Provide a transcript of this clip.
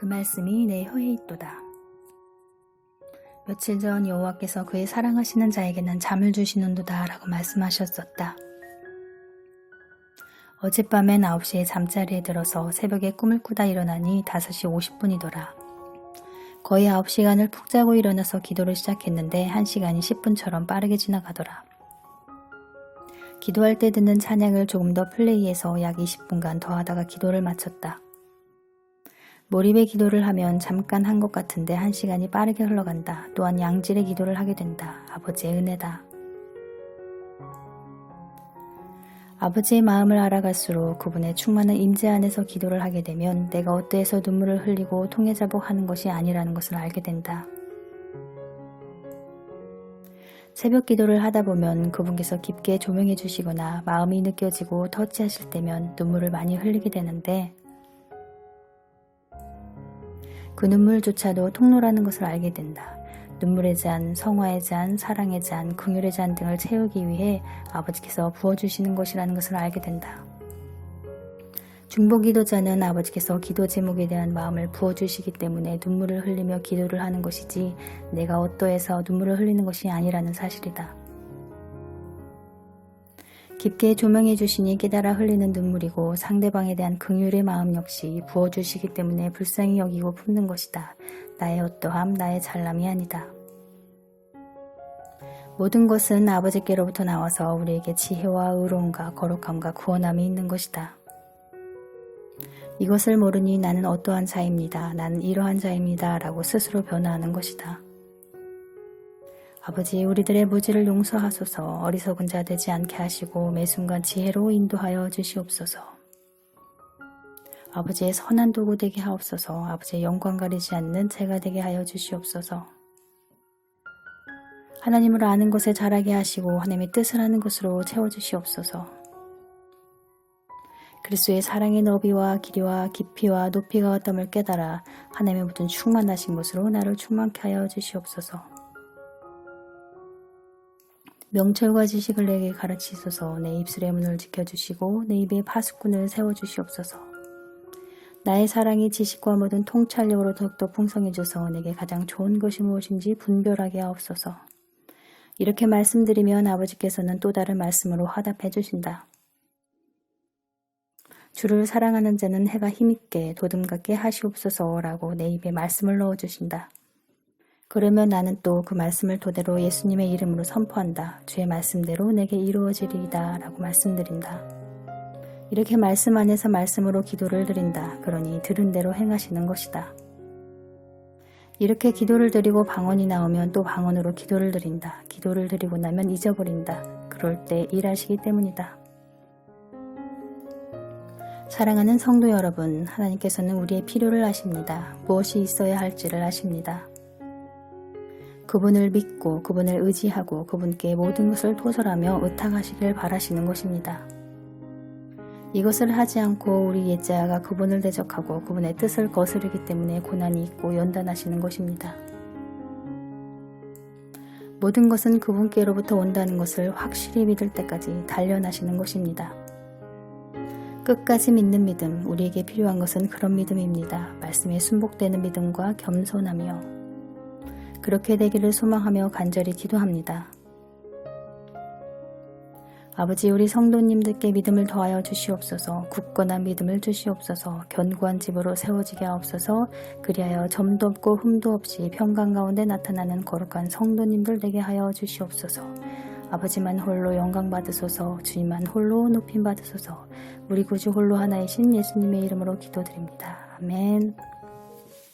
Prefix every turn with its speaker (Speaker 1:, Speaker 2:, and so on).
Speaker 1: 그 말씀이 내 혀에 있도다. 며칠 전 여호와께서 그의 사랑하시는 자에게는 잠을 주시는도다 라고 말씀하셨었다. 어젯밤엔 9시에 잠자리에 들어서 새벽에 꿈을 꾸다 일어나니 5시 50분이더라. 거의 9시간을 푹 자고 일어나서 기도를 시작했는데 1시간이 10분처럼 빠르게 지나가더라. 기도할 때 듣는 찬양을 조금 더 플레이해서 약 20분간 더 하다가 기도를 마쳤다. 몰입의 기도를 하면 잠깐 한 것 같은데 한 시간이 빠르게 흘러간다. 또한 양질의 기도를 하게 된다. 아버지의 은혜다. 아버지의 마음을 알아갈수록 그분의 충만한 임재 안에서 기도를 하게 되면 내가 어때서 눈물을 흘리고 통해자복하는 것이 아니라는 것을 알게 된다. 새벽 기도를 하다 보면 그분께서 깊게 조명해 주시거나 마음이 느껴지고 터치하실 때면 눈물을 많이 흘리게 되는데 그 눈물조차도 통로라는 것을 알게 된다. 눈물의 잔, 성화의 잔, 사랑의 잔, 긍휼의 잔 등을 채우기 위해 아버지께서 부어주시는 것이라는 것을 알게 된다. 중보 기도자는 아버지께서 기도 제목에 대한 마음을 부어주시기 때문에 눈물을 흘리며 기도를 하는 것이지 내가 어떠해서 눈물을 흘리는 것이 아니라는 사실이다. 깊게 조명해 주시니 깨달아 흘리는 눈물이고 상대방에 대한 긍휼의 마음 역시 부어주시기 때문에 불쌍히 여기고 품는 것이다. 나의 어떠함, 나의 잘남이 아니다. 모든 것은 아버지께로부터 나와서 우리에게 지혜와 의로움과 거룩함과 구원함이 있는 것이다. 이것을 모르니 나는 어떠한 자입니다. 나는 이러한 자입니다. 라고 스스로 변화하는 것이다. 아버지 우리들의 무지를 용서하소서 어리석은 자 되지 않게 하시고 매 순간 지혜로 인도하여 주시옵소서. 아버지의 선한 도구 되게 하옵소서 아버지의 영광 가리지 않는 제가 되게 하여 주시옵소서. 하나님을 아는 것에 자라게 하시고 하나님의 뜻을 하는 것으로 채워주시옵소서. 그리스도의 사랑의 너비와 길이와 깊이와 높이가 어떤을 깨달아 하나님의 모든 충만하신 것으로 나를 충만케 하여 주시옵소서. 명철과 지식을 내게 가르치소서 내 입술의 문을 지켜주시고 내 입에 파수꾼을 세워주시옵소서. 나의 사랑이 지식과 모든 통찰력으로 더욱더 풍성해져서 내게 가장 좋은 것이 무엇인지 분별하게 하옵소서. 이렇게 말씀드리면 아버지께서는 또 다른 말씀으로 화답해 주신다. 주를 사랑하는 자는 해가 힘있게 도듬 같게 하시옵소서라고 내 입에 말씀을 넣어 주신다. 그러면 나는 또 그 말씀을 토대로 예수님의 이름으로 선포한다. 주의 말씀대로 내게 이루어지리이다. 라고 말씀드린다. 이렇게 말씀 안에서 말씀으로 기도를 드린다. 그러니 들은 대로 행하시는 것이다. 이렇게 기도를 드리고 방언이 나오면 또 방언으로 기도를 드린다. 기도를 드리고 나면 잊어버린다. 그럴 때 일하시기 때문이다. 사랑하는 성도 여러분, 하나님께서는 우리의 필요를 아십니다. 무엇이 있어야 할지를 아십니다. 그분을 믿고 그분을 의지하고 그분께 모든 것을 토설하며 의탁하시길 바라시는 것입니다. 이것을 하지 않고 우리 옛자가 그분을 대적하고 그분의 뜻을 거스르기 때문에 고난이 있고 연단하시는 것입니다. 모든 것은 그분께로부터 온다는 것을 확실히 믿을 때까지 단련하시는 것입니다. 끝까지 믿는 믿음, 우리에게 필요한 것은 그런 믿음입니다. 말씀에 순복되는 믿음과 겸손하며 그렇게 되기를 소망하며 간절히 기도합니다. 아버지 우리 성도님들께 믿음을 더하여 주시옵소서 굳건한 믿음을 주시옵소서 견고한 집으로 세워지게 하옵소서 그리하여 점도 없고 흠도 없이 평강 가운데 나타나는 거룩한 성도님들 되게 하여 주시옵소서 아버지만 홀로 영광 받으소서 주님만 홀로 높임 받으소서 우리 구주 홀로 하나이신 예수님의 이름으로 기도드립니다. 아멘